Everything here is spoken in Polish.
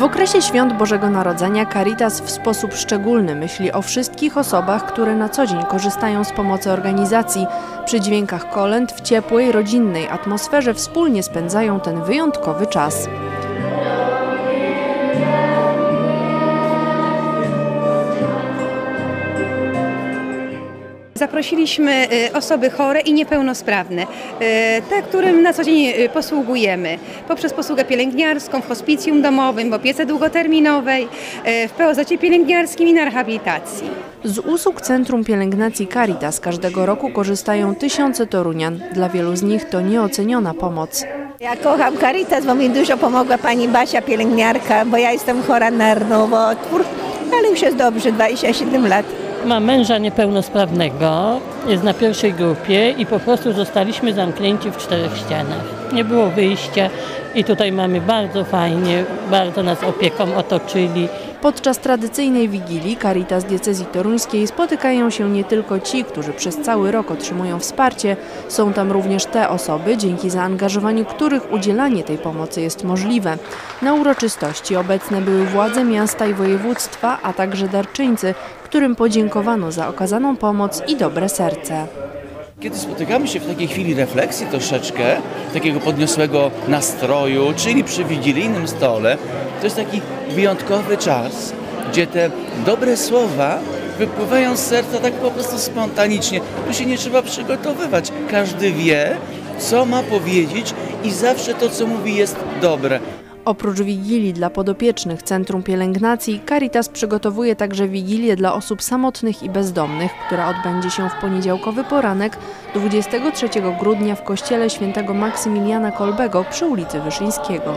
W okresie świąt Bożego Narodzenia Caritas w sposób szczególny myśli o wszystkich osobach, które na co dzień korzystają z pomocy organizacji. Przy dźwiękach kolęd w ciepłej, rodzinnej atmosferze wspólnie spędzają ten wyjątkowy czas. Zaprosiliśmy y, osoby chore i niepełnosprawne, y, te, którym na co dzień y, posługujemy, poprzez posługę pielęgniarską w hospicjum domowym, w opiece długoterminowej, w POZ pielęgniarskim i na rehabilitacji. Z usług Centrum Pielęgnacji Caritas każdego roku korzystają tysiące Torunian. Dla wielu z nich to nieoceniona pomoc. Ja kocham Caritas, bo mi dużo pomogła pani Basia, pielęgniarka, bo ja jestem chora na nowotwór, ale już jest dobrze, 27 lat. Mam męża niepełnosprawnego, jest na pierwszej grupie i po prostu zostaliśmy zamknięci w czterech ścianach. Nie było wyjścia i tutaj mamy bardzo fajnie, bardzo nas opieką otoczyli. Podczas tradycyjnej wigilii Caritas Diecezji Toruńskiej spotykają się nie tylko ci, którzy przez cały rok otrzymują wsparcie, są tam również te osoby, dzięki zaangażowaniu których udzielanie tej pomocy jest możliwe. Na uroczystości obecne były władze miasta i województwa, a także darczyńcy, którym podziękowano za okazaną pomoc i dobre serce. Kiedy spotykamy się w takiej chwili refleksji troszeczkę, takiego podniosłego nastroju, czyli przy wigilijnym stole, to jest taki wyjątkowy czas, gdzie te dobre słowa wypływają z serca tak po prostu spontanicznie. Tu się nie trzeba przygotowywać. Każdy wie, co ma powiedzieć i zawsze to, co mówi, jest dobre. Oprócz wigilii dla podopiecznych Centrum Pielęgnacji, Caritas przygotowuje także wigilię dla osób samotnych i bezdomnych, która odbędzie się w poniedziałkowy poranek 23 grudnia w kościele św. Maksymiliana Kolbego przy ulicy Wyszyńskiego.